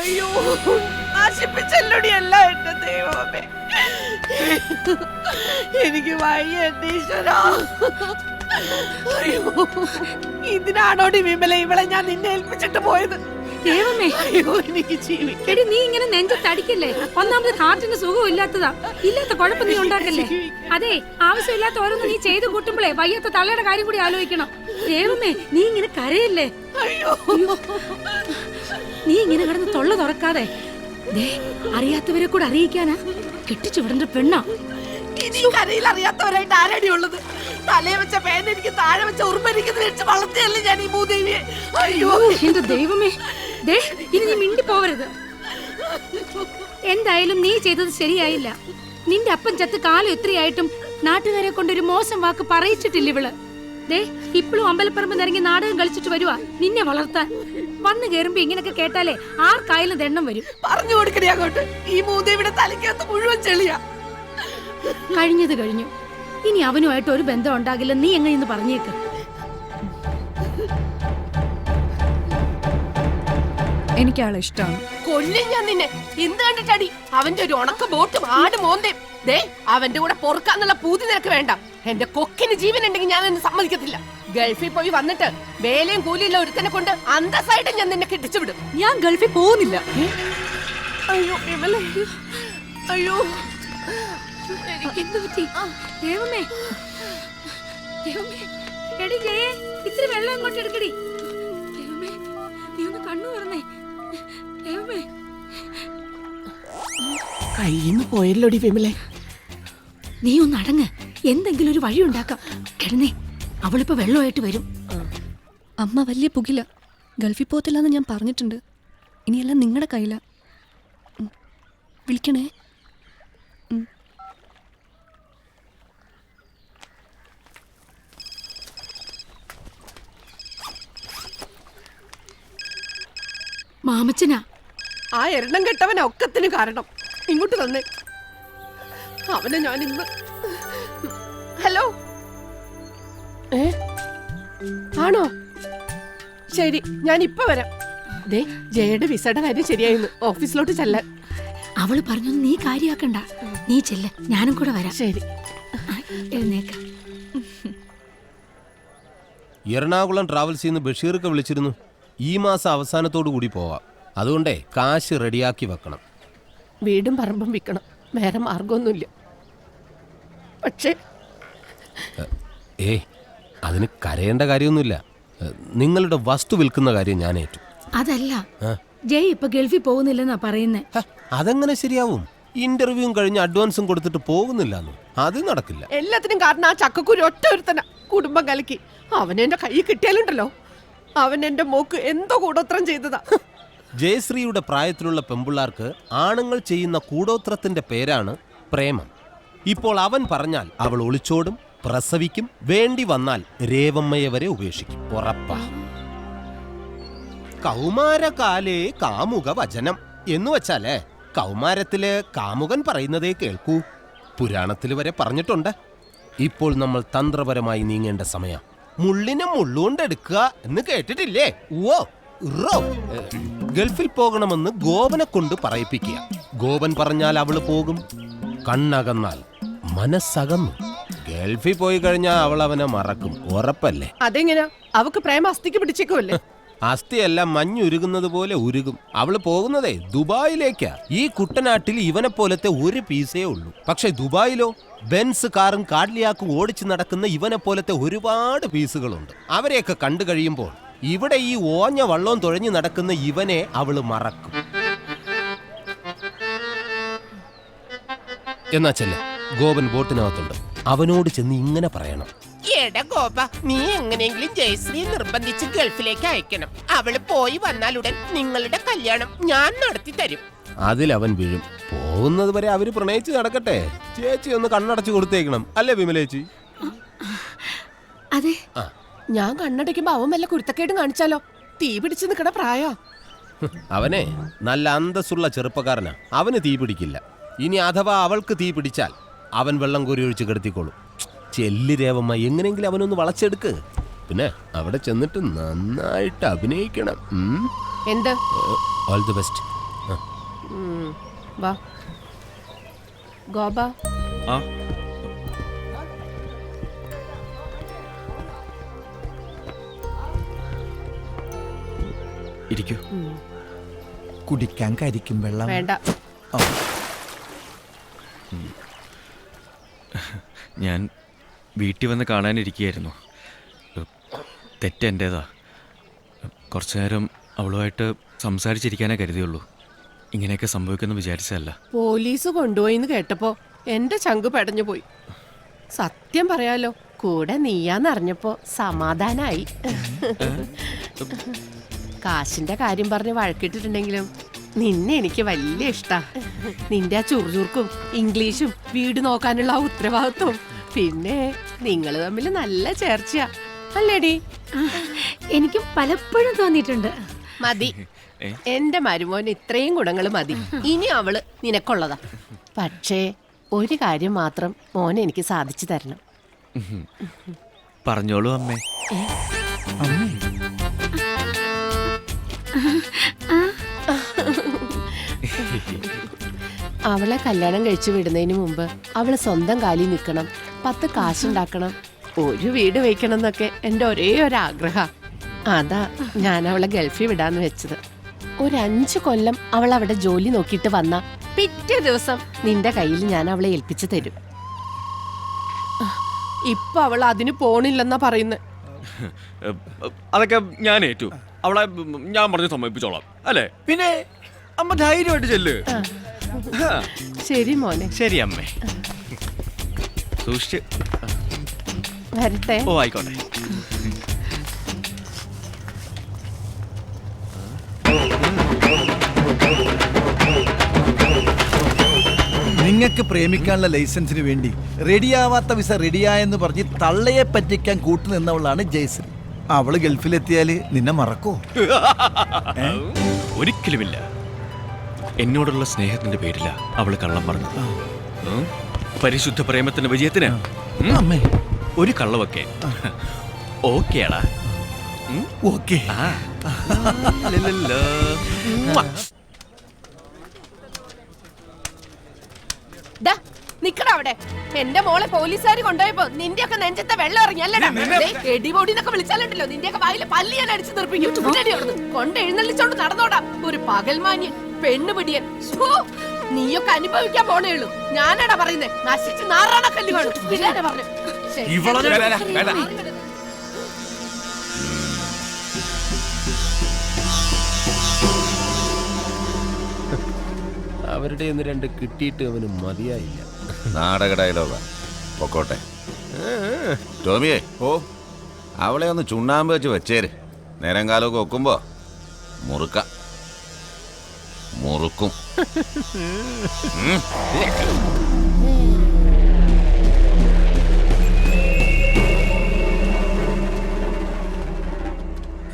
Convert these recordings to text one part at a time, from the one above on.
അയ്യോ നശിപ്പിച്ചല്ലടി അല്ല എന്റെ ദൈവമേ. എനിക്ക് വയ്യ എന്റെ ഈശ്വരാ. അയ്യോ ഇതിനാണോടി വിമല ഇവളെ ഞാൻ നിന്നെ ഏൽപ്പിച്ചിട്ട് പോയത്? ദൈവമേ അയ്യോ എനിക്ക് ജീവിക്കണം എടി നീ ഇങ്ങനെ നെഞ്ചത്തടിക്കല്ലേ ഒന്നാമത് ഹാർട്ടിന് സുഖം ഇല്ലാത്തതാ ഇല്ലാത്ത കുഴപ്പം നീ ഉണ്ടാക്കല്ലേ? അതെ ആവശ്യമില്ലാത്ത ഓരോന്ന് നീ ചെയ്തു കൂട്ടുമ്പോഴേ വയ്യാത്ത തള്ളയുടെ കാര്യം കൂടി ആലോചിക്കണം. ദൈവമേ നീ ഇങ്ങനെ കരയല്ലേ? അയ്യോ. നീ ഇങ്ങനെ കിടന്ന് തൊള്ള തുറക്കാതെ. ദേ അറിയാത്തവരെ കൂടെ അറിയിക്കാനാ. കെട്ടിച്ചു വിടേണ്ട പെണ്ണാ. ഇനി കരയിൽ അറിയാത്തവരായിട്ട് ആരടിയുള്ളത് തലയെ വെച്ച പേന എനിക്ക് താഴെ വെച്ച വെച്ച് വളർത്തിയല്ലേ ഞാൻ ഈ ഭൂദേവിയെ? അയ്യോ എന്റെ ദൈവമേ. ഇനി നീ മിണ്ടി പോവരുത്. എന്തായാലും നീ ചെയ്തത് ശരിയായില്ല. നിന്റെ അപ്പൻ ചത്ത് കാലം എത്രയായിട്ടും നാട്ടുകാരെ കൊണ്ട് ഒരു മോശം വാക്ക് പറയിച്ചിട്ടില്ല ഇവൾ. ദേ ഇപ്പോഴും അമ്പലപ്പറമ്പ് നിറങ്ങി നാടകം കളിച്ചിട്ട് വരുവാ നിന്നെ വളർത്താൻ. വന്നു കേറുമ്പോ ഇങ്ങനൊക്കെ കേട്ടാലേ ആർക്കായാലും ദണ്ണം വരും. പറഞ്ഞു കൊടുക്കണേ അങ്ങോട്ട്. ഈ ഭൂദേവിയുടെ തലയ്ക്കകത്ത് മുഴുവൻ ചെളിയാ. കഴിഞ്ഞത് കഴിഞ്ഞു. ഇനി അവനുമായിട്ട് ഒരു ബന്ധം ഉണ്ടാകില്ല നീ എങ്ങനെയെന്ന് പറഞ്ഞേക്ക്. എനിക്ക് ആളെ ഇഷ്ടമാണ് കൊല്ലും ഞാൻ നിന്നെ. എന്ത് കണ്ടിട്ടടി അവന്റെ ഒരു ഉണക്ക ബോട്ടും ആട് മോന്തേം. ദേ അവന്റെ കൂടെ പൊറുക്കാന്നുള്ള പൂതി നിനക്ക് വേണ്ട. എന്റെ കൊക്കിന് ജീവൻ ഉണ്ടെങ്കിൽ ഞാൻ നിന്നെ സമ്മതിക്കത്തില്ല. ഗൾഫിൽ പോയി വന്നിട്ട് വേലയും കൂലിയില്ല ഒരുത്തനെ കൊണ്ട് അന്തസ്സായിട്ട് ഞാൻ നിന്നെ കെട്ടിച്ചു വിടും. ഞാൻ ഗൾഫിൽ പോകുന്നില്ല. അയ്യോ വിമല. അയ്യോ. എന്ത് പറ്റി? ദൈവമേ ദൈവമേ എടി ജയേ ഇത്തിരി വെള്ളം ഇങ്ങോട്ട് എടുക്കടി. കയ്യിന്ന് പോയല്ലോടി വിമലെ. നീ ഒന്ന് അടങ്ങ്. എന്തെങ്കിലും ഒരു വഴി ഉണ്ടാക്കാം. കിടന്നേ. അവളിപ്പോ വെള്ളമായിട്ട് വരും. അമ്മ വലിയ പുകില. ഗൾഫിൽ പോകത്തില്ലെന്ന് ഞാൻ പറഞ്ഞിട്ടുണ്ട്. ഇനിയെല്ലാം നിങ്ങളുടെ കയ്യില. വിളിക്കണേ. മാമച്ചനാ. ആ എണ്ണം കെട്ടവൻ ഒക്കത്തിന് കാരണം. ഇങ്ങോട്ട് തന്നെ അവനെ ഞാൻ ഇന്ന് ഹലോ? ഏ? ആണോ? ശരി ഞാൻ ഇപ്പൊ വരാം. ദേ ജയയുടെ വിസയുടെ കാര്യം ശരിയായിരുന്നു ഓഫീസിലോട്ട് ചെല്ലാൻ. അവൾ പറഞ്ഞു നീ കാര്യാക്കണ്ട. നീ ചെല്ല. ഞാനും കൂടെ വരാം. ശരി. എഴുന്നേക്ക്. എറണാകുളം ട്രാവൽസിൽ നിന്ന് ബഷീർക്ക് വിളിച്ചിരുന്നു. ഈ മാസം അവസാനത്തോടു കൂടി പോവാം. അതുകൊണ്ടേ കാശ് റെഡിയാക്കി വെക്കണം. വീടും പറമ്പും വിൽക്കണം. വേറെ മാർഗമൊന്നുമില്ല പക്ഷേ ഏ അതിന് കരയേണ്ട കാര്യമൊന്നുമില്ല. നിങ്ങളുടെ വസ്തു വിൽക്കുന്ന കാര്യം ഞാൻ ഏറ്റു. അതല്ല. ജയ് ഇപ്പൊ ഗൾഫിൽ പോകുന്നില്ലെന്നാ പറയുന്നേ. അതെങ്ങനെ ശരിയാവും? ഇന്റർവ്യൂവും കഴിഞ്ഞ് അഡ്വാൻസും കൊടുത്തിട്ട് പോകുന്നില്ല അത് നടക്കില്ല. എല്ലാത്തിനും കാരണം ആ ചക്കക്കൂരി ഒറ്റ ഒരുത്തന കുടുംബം കലക്കി. അവനെന്റെ എന്റെ കൈ കിട്ടിയാലുണ്ടല്ലോ. അവൻ എന്റെ മോക്ക് എന്തോ കൂടോത്രം ചെയ്തതാ. ജയശ്രീയുടെ പ്രായത്തിലുള്ള പെമ്പിള്ളാർക്ക് ആണുങ്ങൾ ചെയ്യുന്ന കൂടോത്രത്തിന്റെ പേരാണ് പ്രേമം. ഇപ്പോൾ അവൻ പറഞ്ഞാൽ അവൾ ഒളിച്ചോടും പ്രസവിക്കും വേണ്ടി വന്നാൽ രേവമ്മയെ വരെ ഉപേക്ഷിക്കും. ഉറപ്പാ. കൗമാരകാലേ കാമുക വചനം എന്ന് വെച്ചാലേ കൗമാരത്തിൽ കാമുകൻ പറയുന്നതേ കേൾക്കൂ. പുരാണത്തിൽ വരെ പറഞ്ഞിട്ടുണ്ട്. ഇപ്പോൾ നമ്മൾ തന്ത്രപരമായി നീങ്ങേണ്ട സമയം. മുള്ളിനെ മുള്ളുകൊണ്ടെടുക്കുക എന്ന് കേട്ടിട്ടില്ലേ? ഓ ഗൾഫിൽ പോകണമെന്ന് ഗോപനെ കൊണ്ട് പറയിപ്പിക്കുക. ഗോപൻ പറഞ്ഞാൽ അവൾ പോകും. കണ്ണകന്നാൽ മനസ്സകന്നു. ഗൾഫിൽ പോയി കഴിഞ്ഞാൽ അവൾ അവനെ മറക്കും. ഉറപ്പല്ലേ? അതെങ്ങനെ? അവക്ക് പ്രേമ അസ്ഥിക്ക് പിടിച്ചേക്കുമല്ലേ അസ്ഥിയെല്ലാം മഞ്ഞുരുകുന്നത് പോലെ ഉരുകും. അവൾ പോകുന്നതേ ദുബായിലേക്കാ. ഈ കുട്ടനാട്ടിൽ ഇവനെ പോലത്തെ ഒരു പീസേ ഉള്ളൂ. പക്ഷെ ദുബായിലോ ബെൻസ് കാറും കാഡ്ലിയാക്കും ഓടിച്ചു നടക്കുന്ന ഇവനെ പോലത്തെ ഒരുപാട് പീസുകളുണ്ട്. അവരെയൊക്കെ കണ്ടു കഴിയുമ്പോൾ ഇവിടെ ഈ ഓഞ്ഞ വള്ളവും തുഴഞ്ഞു നടക്കുന്ന ഇവനെ അവൾ മറക്കും. എന്നാ ചെല്ല ഗോപൻ ബോട്ടിനകത്തുണ്ട്. അവനോട് ചെന്ന് ഇങ്ങനെ പറയണം. എടാ ഗോപ നീ എങ്ങനെയെങ്കിലും ജയശ്രീ നിർബന്ധിച്ച് ഗൾഫിലേക്ക് അയക്കണം. അവൾ പോയി വന്നാലുടൻ നിങ്ങളുടെ കല്യാണം ഞാൻ നടത്തി തരും. അതിലവൻ വീഴും. പോകുന്നത് വരെ അവർ പ്രണയിച്ച് നടക്കട്ടെ. ചേച്ചി ഒന്ന് കണ്ണടച്ചു കൊടുത്തേക്കണം. അല്ലേ വിമലേച്ചി? അതെ. ഞാൻ കണ്ണടയ്ക്കുമ്പോ അവൻ വല്ല കുരുത്തക്കേടും കാണിച്ചാലോ? തീ പിടിച്ച് നിക്കണ പ്രായോ. അവനെ നല്ല അന്തസ്സുള്ള ചെറുപ്പക്കാരനാ. അവന് തീ പിടിക്കില്ല. ഇനി അഥവാ അവൾക്ക് തീ പിടിച്ചാൽ അവൻ വെള്ളം കോരി ഒഴിച്ച് കിടത്തിക്കോളും. ചെല്ലി രേവമ്മ എങ്ങനെയെങ്കിലും അവനൊന്ന് വളച്ചെടുക്ക്. പിന്നെ അവിടെ ചെന്നിട്ട് നന്നായിട്ട് അഭിനയിക്കണം. എന്ത്? ഓൾ ദി ബെസ്റ്റ് വാ. ഗോപ. ആ? ഇരിക്കൂ. കുടിക്കാൻ കരിക്കും വെള്ളം. വേണ്ട. ഞാൻ വീട്ടിൽ വന്ന് കാണാനിരിക്കുകയായിരുന്നു. തെറ്റെന്റേതാ കുറച്ചു നേരം അവളുമായിട്ട് സംസാരിച്ചിരിക്കാനേ കരുതിയുള്ളൂ. ഇങ്ങനെയൊക്കെ സംഭവിക്കുന്നു വിചാരിച്ചതല്ല. പോലീസ് കൊണ്ടുപോയി എന്ന് കേട്ടപ്പോ എന്റെ ചങ്ക് പെടഞ്ഞു പോയി. സത്യം പറയാലോ കൂടെ നീയാന്നറിഞ്ഞപ്പോ സമാധാനായി. കാശിന്റെ കാര്യം പറഞ്ഞ് വഴക്കിട്ടിട്ടുണ്ടെങ്കിലും നിന്നെ എനിക്ക് വലിയ ഇഷ്ടാ. നിന്റെ ആ ചുറുചുറുക്കും ഇംഗ്ലീഷും വീട് നോക്കാനുള്ള ആ ഉത്തരവാദിത്വം. പിന്നെ നിങ്ങൾ തമ്മിൽ നല്ല ചേർച്ചയാ. അല്ലേടി? എനിക്ക് പലപ്പോഴും തോന്നിയിട്ടുണ്ട്. മതി? എന്റെ മരുമോന് ഇത്രയും ഗുണങ്ങൾ മതി. ഇനി അവൾ നിനക്കുള്ളതാ. പക്ഷേ ഒരു കാര്യം മാത്രം മോനെ എനിക്ക് സാധിച്ചു തരണം. പറഞ്ഞോളൂ അമ്മേ. അമ്മേ. അവളെ കല്യാണം കഴിച്ചു വിടുന്നതിന് മുമ്പ് അവൾ സ്വന്തം കാലി നിൽക്കണം. പത്ത് കാശുണ്ടാക്കണം. ഒരു വീട് വെക്കണം എന്നൊക്കെ എന്റെ ഒരേ ഒരു ആഗ്രഹം അതാ ഞാൻ അവളെ ഗൾഫിൽ വിടാന്ന് വെച്ചത്. ഒരു അഞ്ചു കൊല്ലം അവൾ അവിടെ ജോലി നോക്കിയിട്ട് വന്ന പിറ്റേ ദിവസം നിന്റെ കയ്യിൽ ഞാൻ അവളെ ഏൽപ്പിച്ചു തരും. ഇപ്പൊ അവൾ അതിന് പോണില്ലെന്നാ പറയുന്നത് അതൊക്കെ ഞാൻ ഏറ്റു. അവളെ ഞാൻ പറഞ്ഞു സമ്മതിപ്പിച്ചോളാം. അല്ലേ? പിന്നെ അമ്മ ധൈര്യമായിട്ട് ചെല്ല്. ശരി മോനെ. ശരി അമ്മേ. സൂക്ഷിച്ച്. വരട്ടെ. ഓ ആയിക്കോട്ടെ. നിങ്ങൾക്ക് പ്രേമിക്കാനുള്ള ലൈസൻസിന് വേണ്ടി റെഡിയാവാത്ത വിസ റെഡിയായെന്ന് പറഞ്ഞ് തള്ളയെ പറ്റിക്കാൻ കൂട്ടുനിന്നവളാണ് ജയ്സൺ അവൾ ഗൾഫിലെത്തിയാൽ നിന്നെ മറക്കോ ഒരിക്കലുമില്ല. എന്നോടുള്ള സ്നേഹത്തിന്റെ പേരില അവൾ കള്ളം പറഞ്ഞത്. പരിശുദ്ധ പ്രേമത്തിന്റെ വിജയത്തിന്? അമ്മേ. ഒരു കള്ളവൊക്കെ. ഓക്കേടാ? ഓക്കേ. അവിടെ. എന്റെ മോളെ പോലീസുകാർ കൊണ്ടുപോയപ്പോ നിന്റെ ഒക്കെ നെഞ്ചത്തെ വെള്ളം ഇറങ്ങി അല്ലടാ. എടിപൊടി എന്നൊക്കെ വിളിച്ചാലുണ്ടല്ലോ. നിന്റെ ഒക്കെ വായിൽ പല്ലി ഞാൻ അടിച്ചു നിർപ്പിക്കും ഉടനെ അവിടുന്ന്. കൊണ്ട് എഴുന്നള്ളിച്ചോണ്ട് നടന്നോടാ. ഒരു പകൽമാന്യൻ പെണ്ണുപിടിയൻ പിടിയൻ. നീയൊക്കെ അനുഭവിക്കാൻ പോണേ ഉള്ളൂ. ഞാനാടാ പറയുന്നേ. നശിച്ച് നാറാണ കല്ല് കാണും. ഇല്ലാതെ പറഞ്ഞു. അവരുടെ ഒന്ന് രണ്ട് കിട്ടിയിട്ട് അവന് മതിയായില്ല. നാടക ഡയലോഗാ. പൊക്കോട്ടെ. ടോമിയെ. ഓ അവളെ ഒന്ന് ചുണ്ണാമ്പ് വെച്ച് വെച്ചേര്. നേരം കാലമൊക്കെ വെക്കുമ്പോ മുറുക്ക. മുറുക്കും.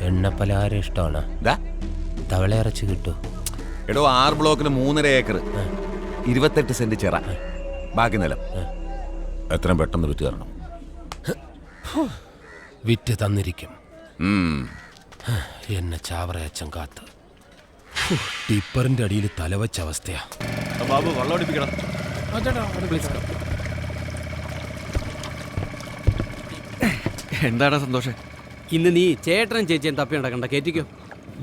എണ്ണപ്പലഹാരം ഇഷ്ടമാണ്? തവളയിറച്ചി കിട്ടൂ എടോ ആറ് ബ്ലോക്കിന് മൂന്നര ഏക്കർ ഇരുപത്തെട്ട് സെന്റ് ചെറ. ബാക്കി നിലം. എത്രയും പെട്ടെന്ന് വിറ്റ് തരണം. വിറ്റ് തന്നിരിക്കും. എന്നെ ചാവറയച്ചൻ കാത്ത്. ടിപ്പറിന്റെ അടിയിൽ തലവച്ച അവസ്ഥയാ. ബാബു വെള്ളം അടിപ്പിക്കണം എന്താടാ സന്തോഷം? ഇന്ന് നീ ചേട്ടനും ചേച്ചിയും തപ്പി നടക്കണ്ട കേറ്റിക്കോ.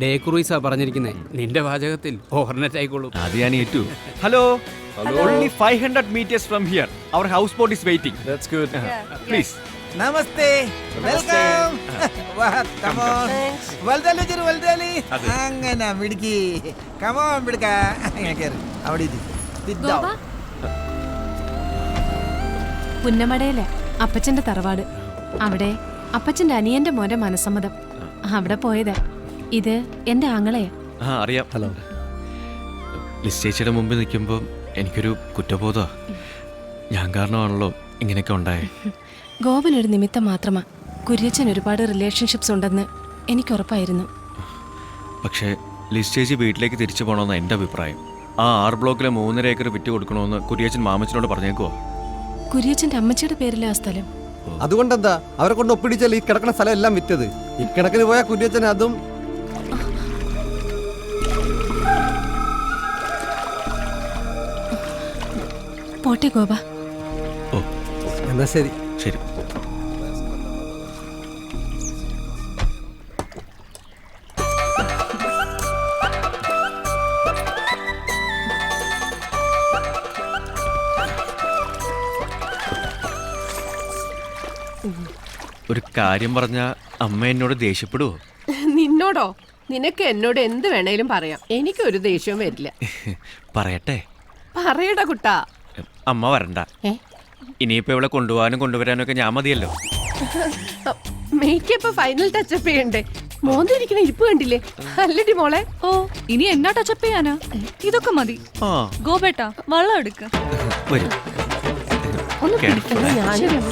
ഡേ ക്രൂയിസാ പറഞ്ഞിരിക്കുന്നേ. നിന്റെ വാചകത്തിൽ ഓർണറ്റ് ആയിക്കോളൂ. അത് ഞാൻ ഏറ്റു. Hello only five hundred metres from here our house boat is waiting that's namaste. Welcome. വലുതാലി ചെറു വലുതാലി. അങ്ങനെ മിടുക്കി. കമോൺ മിടുക്ക. കേറ്. അവിടെ. ഗോപ. പുന്നമടയിലെ അപ്പച്ചന്റെ തറവാട്. അവിടെ അപ്പച്ചന്റെ അനിയന്റെ മോന്റെ മനസ്സമ്മതം. അവിടെ പോയത് ഇത് എന്റെ ആങ്ങളെയാ. ആ അറിയാം. ഹലോ ലിസ് ചേച്ചിയുടെ മുമ്പിൽ നിൽക്കുമ്പോൾ എനിക്കൊരു കുറ്റബോധമാ ഞാൻ കാരണമാണല്ലോ ഇങ്ങനെയൊക്കെ ഉണ്ടായേ. ഗോപൻ ഒരു നിമിത്തം മാത്രമാ കുര്യച്ചൻ ഒരുപാട് റിലേഷൻഷിപ്സ് ഉണ്ടെന്ന് എനിക്ക് ഉറപ്പായിരുന്നു. പക്ഷേ ലിസ്റ്റേജി ചേച്ചി വീട്ടിലേക്ക് തിരിച്ചു പോകണമെന്ന് എന്റെ അഭിപ്രായം. ആ ആറ് ബ്ലോക്കിലെ മൂന്നര ഏക്കർ വിറ്റ് കൊടുക്കണമെന്ന് കുര്യച്ചൻ മാമച്ചനോട് പറഞ്ഞേക്കുവോ? കുര്യച്ചന്റെ അമ്മച്ചിയുടെ പേരിലെ ആ സ്ഥലം. അതുകൊണ്ടെന്താ? അവരെ കൊണ്ട് ഒപ്പിടിച്ചാൽ ഈ കിടക്കുന്ന സ്ഥലം എല്ലാം വിറ്റത്. ഈ കിടക്കിന് പോയ കുര്യച്ചൻ അതും പോട്ടെ ഗോപ. ഓ. എന്നാ ശരി. ശരി. ഒരു കാര്യം പറഞ്ഞ അമ്മ എന്നോട് ദേഷ്യപ്പെടുവോ? നിന്നോടോ? നിനക്ക് എന്നോട് എന്ത് വേണേലും പറയാം. എനിക്കൊരു ദേഷ്യവും വരില്ല. പറയട്ടെ. പറയടാ കുട്ടാ. അമ്മ വരണ്ട. ഏ? ഇനിയിപ്പോ ഇവിടെ കൊണ്ടുപോകാനും കൊണ്ടുവരാനും ഒക്കെ ഞാൻ മതിയല്ലോ. മേക്കപ്പ് ഫൈനൽ ടച്ചപ്പ് ചെയ്യണ്ടേ? മോന്തിരിക്കുന്ന ഇരിപ്പ് കണ്ടില്ലേ? അല്ലടി മോളെ. ഓ ഇനി എന്നാ ടച്ചപ്പ് ചെയ്യാനാ? ഇതൊക്കെ മതി. ആ. ഗോപേട്ടാ വെള്ളം എടുക്ക. വരും. ഒന്ന്. പിടിക്കണ്ട ഞാനും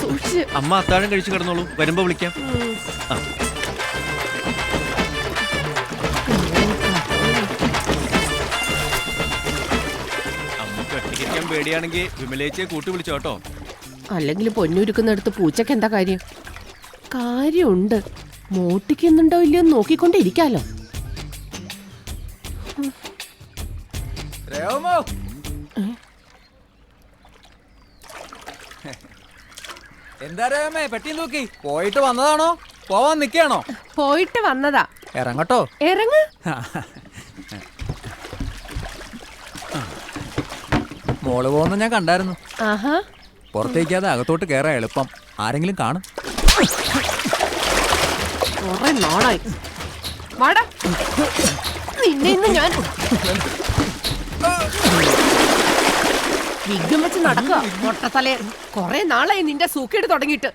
സൂക്ഷിച്ച്. അമ്മ അത്താഴം കഴിച്ചു കിടന്നോളൂ. വരുമ്പോ വിളിക്കാം. ആ. പേടിയാണെങ്കിൽ വിമലേച്ചയെ കൂട്ടി വിളിച്ചോ കേട്ടോ. അല്ലെങ്കിൽ പൊന്നുരുക്കുന്നിടത്ത് പൂച്ചക്ക് എന്താ കാര്യം? കാര്യമുണ്ട്. മോട്ടിക്കുന്നുണ്ടോ ഇല്ലയോ നോക്കിക്കൊണ്ടിരിക്കാലോ. എന്താ രേമേ പെട്ടി നോക്കി പോയിട്ട് വന്നതാണോ? പോവാൻ നിക്കാണോ? പോയിട്ട് വന്നതാ. ഇറങ്ങട്ടോ. ഇറങ്ങ്. മോൾ പോകുന്ന ഞാൻ കണ്ടായിരുന്നു. ആഹാ. പുറത്തേക്കാതെ അകത്തോട്ട് കയറാൻ എളുപ്പം. ആരെങ്കിലും കാണും. കുറെ നാളായി. വാടാ നിന്നെ ഇന്ന് ഞാൻ വെച്ച് നടക്കുക. മൊട്ടത്തലേ കൊറേ നാളായി നിന്റെ സൂക്കേട് തുടങ്ങിയിട്ട്.